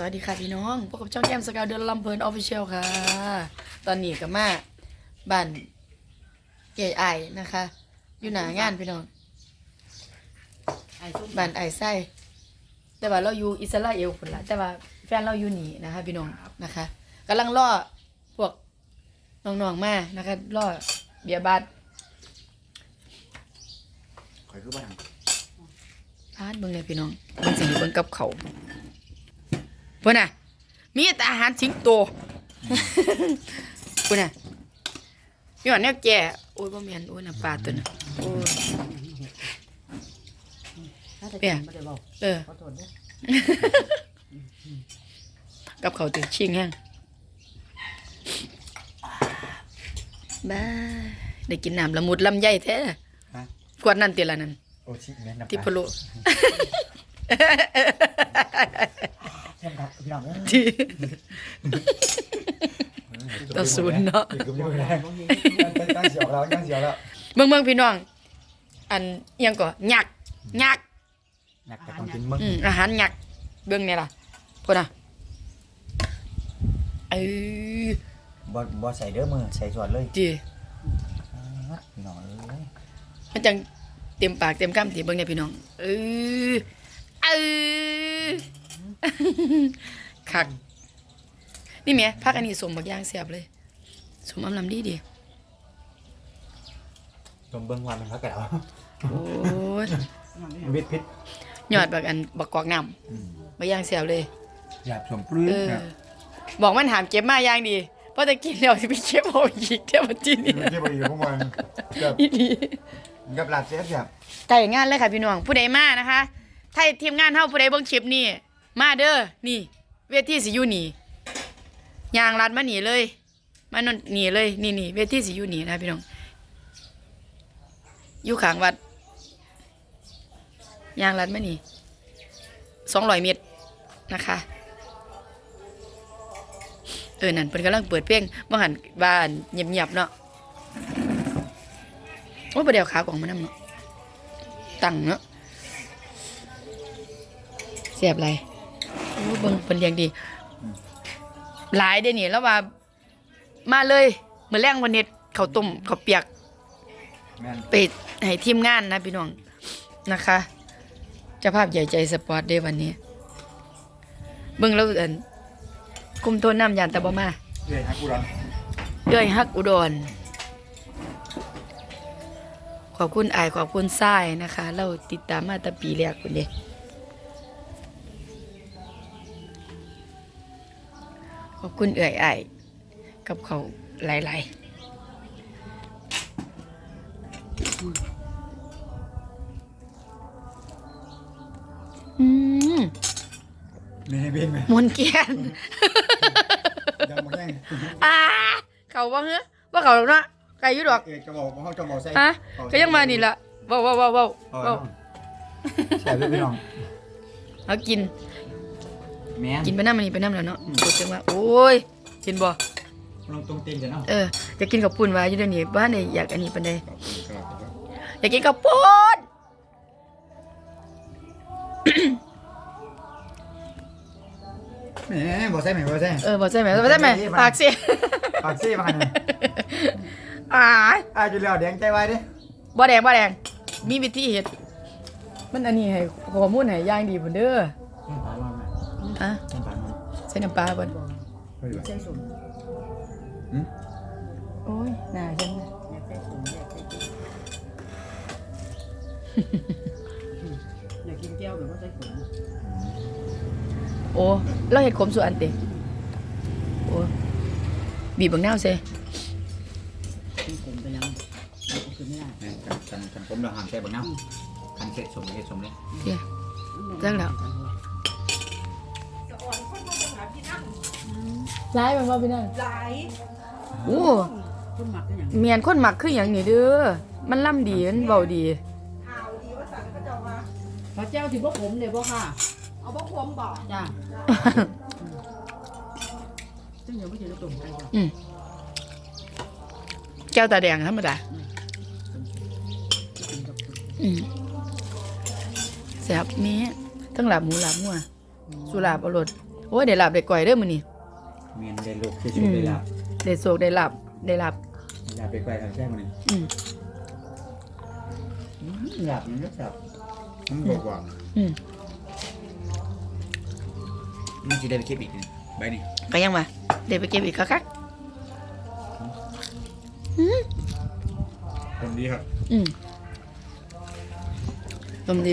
สวัสดีค่ะพี่น้องพบกับช่องแก้มสกาวเดือนลำเพลินออฟฟิเชียลค่ะ ตอนนี้ก็มาบ้านใหญ่ไอายนะคะ อยู่หนางานพี่น้องไอ้ส้มบ้านไอายไส้แต่ว่าเราอยู่อิสราเอลคนละแต่ว่าแฟนเราอยู่นี่นะคะพี่น้องนะคะกำลังล่อพวกน้องๆมานะคะล่อเบียร์บัตข่อยคือบ้านพาดเบิ่งเลยพี่น้องมันสิเบิ่งกับเขาวเพิ่นน่ะ มีแต่อาหารสิงโตเพิ่นน่ะย้อนแนวแก่โอ้ยบ่แม่นโอ้ยน้ำปลาตัวน่ะโอ้ยน่าจะเปียกินไม่ได้บอกเออขอโทษด้วยกับเขาวตึงชิงแห้งบ้าได้กินน้ำละมุดลำไยแท้ฮะขวดนั่นติละนั่นโอชิแม่นำที่พะโล ใช่ครับพี่น้องเอ้ยที่ ต่อศูนย์เนาะ อีกก็ไม่ได้ตั้งเสียวแล้วตั้งเสียวแล้วเมืองเมืองพี่น้อง อันอิหยังก่อหยักหยักหนักแต่ต้องกินมึงอืมอาหารหยักเบื้องเนี่ยล่ะพุ่นน่ะเออบ่บ่ใส่เด้อมือใส่ส่วนเลยจีพี่น้องเอ้ยมันจังเต็มปากเต็มคำทีเบิ่งเนี่ยพี่น้องเออเออ คัก นี่แหม่พักอันนี้สมบักอย่างแซ่บเลย สมอำลำดีดีลมเบิ่งวันมันพักแก้วโอ้ยวิทย์พิษยอดบักอันบักกอกน้ำบักอย่างแซ่บเลยหยาบสมปลื้เอมอนะบอกมันหามเก็บมาอย่างดีเพราะจะกินแล้วสิไปเก็บเอาอีกเท่าจีนี่เก็บไปอยู่พวกมันกับอีดีกับลาบเซฟหยาบไก่งานเลยค่ะพี่น้องผู้ใดมานะคะ ถ้าทีมงานเฮาผู้ใดเบิ่งคลิปนี่ มาเด้อนี่ เวทีสิอยู่นี่ยางรัดมาหนีเลย มานนหนีเลย นี่นี่เวทีสิอยู่นี่นะพี่น้องอยู่ขางวัดยางรัดมานี่สองร้อยเมตรนะคะเออนั่นเพิ่นกำลังเปิดเพลงบ่หันบ้านเงียบๆเนาะโอ้ยบ่ได้เอาขากล่องมานำเนาะตั้งเนาะเสียบไร เบิ่งเพิ่นเลี้ยงดี หลายเด้นี่แล้วว่า มาเลยมื้อแรงวันเฮ็ดข้าวต้มข้าวเปียกแม่นไปให้ทีมงานนะพี่น้องนะคะเจ้าภาพใหญ่ใจสปอร์ตเด้วันนี้ เบิ่งแล้วอันคุมโทนน้ำยานตะบ่มาเอ้ยฮักกูร้อนเด้วยฮักอุดร ขอบคุณอายขอบคุณทรายนะคะ เราติดตามมาตั้งปีแรกคุณเด้ ขอบคุณเอื่อยอายกับเขาหลายๆ อืมมีให้บินไหมมวนเกียนยังบ่แห้งอ่าเขาว่าเฮ้ว่าเขาหรอกเนาะไก่อยุดอกเอกจะบอกว่าเขาจะบอกใส่ฮะก็ยังมานี่ละเว้าเว้าเว้าเว้าเอาเว้าใส่พี่น้องเอากิน แม่น กินไปน้ำมันนี่ไปน้ำแล้วเนาะพูดถึงว่าโอ้ยกินบ่ลงตรงตีนจะเนาะเอออยากกินกับปุ่นว่าอยู่เดี๋ยวนี้บ้านไหนอยากอันนี้ปานใดอยากกินกับปุ่น แหมบอกใส่ไหมบอกใส่เออบ่ใช่ไหมบ่ใช่ไหมปากสิปากซี่มาขนาดอ่าอะอยู่แล้วแดงใจไว้ดิบ่แดงบ่แดงมีวิธีเฮ็ดมันอันนี้ให้ข้อมูลให้อย่างดีพุ่นเด้อต้นปลามา ไหมฮะต้นปลามาใส่น้ำปลาบ่นเฮ้ยใส่ส้มหืมโอ้ยน่าจังอยากใส่ส้มอยากใส่ส้มอยากกินแก้วแบบว่าใส่ส้มโอ้เราเห็ดขมสุอันเตโอ้บีบบังนาวเซกินส้มไปยังเอาขึ้นไม่ได้แม่นกันกันกันผมเราหามใส่บังน้ำคันเสร็จสมเลยเฮ็ดสมเลยเที่ยจังแล้ว ร้ายมันว่าพี่นั่นหลายโอ้คนหมักก็อย่างเมียนคนหมักคืออย่างนี้เด้อมันล่ำดีมันเบาดี ข่าวดีว่าสันก็จะว่าพระเจ้าที่พวกผมเลยพ่อค่ะเอาบ่ควมบอกจ้าซึ่งยังไม่เจอตุ่มไก่จ้ะอืมแก้วตาแดงธรรมดากินกับส้มอืมแซ่บมีทั้งหลาบหมูหลาบงัวสุลาบอรดโอ้ยได้ลาบได้ก่อยเด้อมื้อนี้ เมียนได้ลูกที่สุดได้ลาบได้โศกได้ลาบได้ลาบลาบไปไกลทางแท้มันนี่อืมลาบมันก็ลาบมันบอกว่าอืมมันสิได้ไปเก็บอีกนี่ใบนี่ก็ยังว่าได้ไปเก็บอีกคักคนดีครับๆอืมต้มดี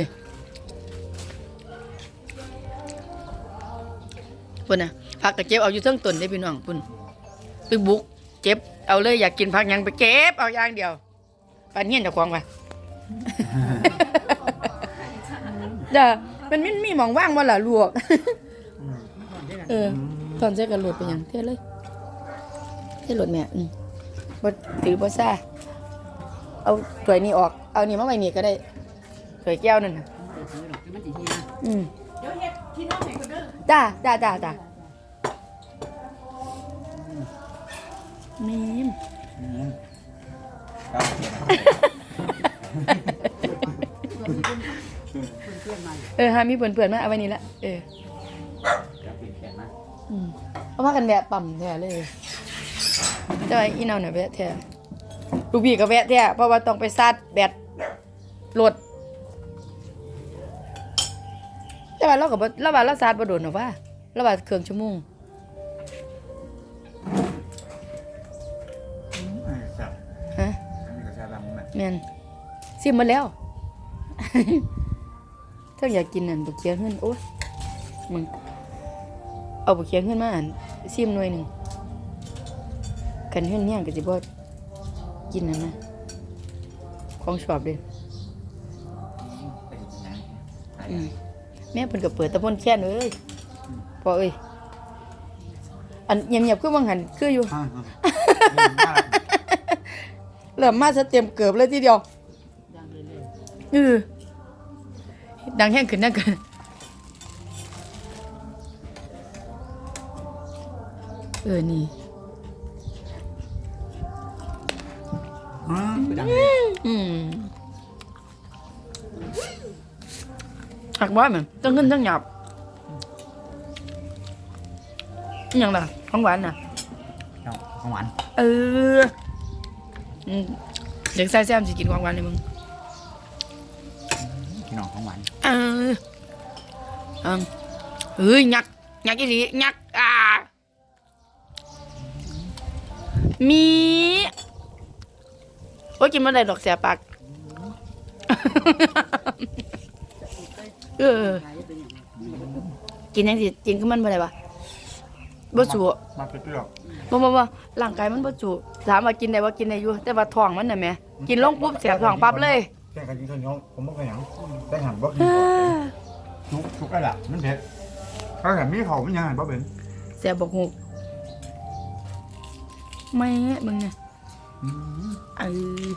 พุ่นน่ะ ผักก็เก็บเอาอยู่เทั้งต้นเด้พี่น้องพุ่นไปบุก เก็บเอาเลยอยากกินผักหยังไปเก็บเอาอย่างเดียวปานเฮียนเจ้าของว่ะจ้ะมันไม่มีหมองว่างบ่ล่ะลวก เออตอนเจ๊กันโหลดไปหยังเท่เลยเท่โหลดแม่อืมบ่ถือบ่ซ่าเอาถ้วยนี้ออก เอานี่มาไว้นี่ก็ได้ถ้วยแก้วนั่นน่ะไม่ได้ซื้อหรอกมันสิเฮียอืมเดี๋ยวเฮ็ดที่น้องให้ก็เด้อจ้าจ้าจ้าจ้า มีมอืมครับเพื่อนๆมาอยู่เออหามีเพื่อนๆมาเอาไว้นี่ละเออจะปิดแขนมาอืมเอาพากันแวะปั๊มแท้เลยเจ้าไอ้อีเนาเนี่ยแวะแท้ลูกพี่ก็แวะแท้เพราะว่าต้องไปซาดแบตรถแต่ว่าเราก็บ่เราว่าเราซาดบ่โดนหรอกว่าเราว่าเครื่องชั่วโมง แม่นซิมหมาแล้วถ้าอยากกินนั่นบุเคียงขึ้นโอ้ยมึงเอาบุเคียงขึ้นมาอ่านซิมหน่วยหนึ่งกันขึ้นเนี่ยก็สิบ่กินนั่นนะของชอบเด้ไปกินยังอืมแม่เพิ่นก็เปิดตะพนแค่นเอ้ยพอเอ้ยอันเงียบๆคือวังหันคืออยู่อ่า เริ่มมาสเต็มเกือบเลยทีเดียวดังเลยเลยเออดังแห้งขึ้นนั่นกันเออ นี่อ่าไปดังอืมหักบ้อยมันต้องขึ้นต้องหยับอหย่างล่ะของหวานน่ะเอาของหวาน เอออืม เด็กใส่แซมสิกินของหวานเลยมึงพี่น้องของหวานเอออืมเฮ้ยยักษ์ยักษ์อีหลียักษ์อ่ามีโอ้ยกินมาได้ดอกเสียปากเออขายจะเป็นอย่างไรกินยังสิกินคือมันบ่ได้ปะบ่จุมาเปรี้ยว บ่บ่บ่ร่างกายมันบ่จุถามว่ากินได้บ่กินได้อยู่แต่ว่าท้องมันน่ะแหม่กินลงปุ๊บเสียบท้องปั๊บเลยแค่กันกินข้าวเหนียวผมบ่เคยหยังแต่หันบ่กินเอข้าวอทุกทุกอะไรล่ะมันเผ็ดถ้าหันมีเขามันยังหันบ่เป็นเสียบบ่ฮู้แม่มึงเนี่ยอืมเออ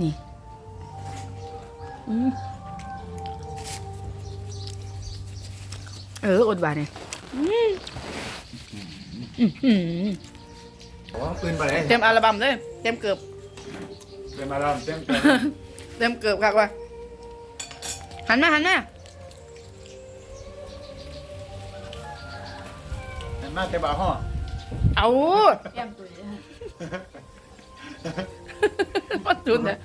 นี่อืมเอออดหวานเนี่ยอืม อื้อหือโอ้ปืนไปเลยเต็มอัลบั้มเลยเต็มเกือบเต็มมาแล้วเต็มเต็มเต็มเกือบครับว่าหันมาหันมาเต็มมาเต็มบ่าห่อเอาแก้มตุยมาจุดเลย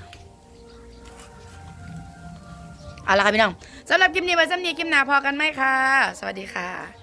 เอาละค่ะพี่น้องสำหรับคลิปนี้ไว้สำนีคลิปหน้าพอกันไหมค่ะสวัสดีค่ะ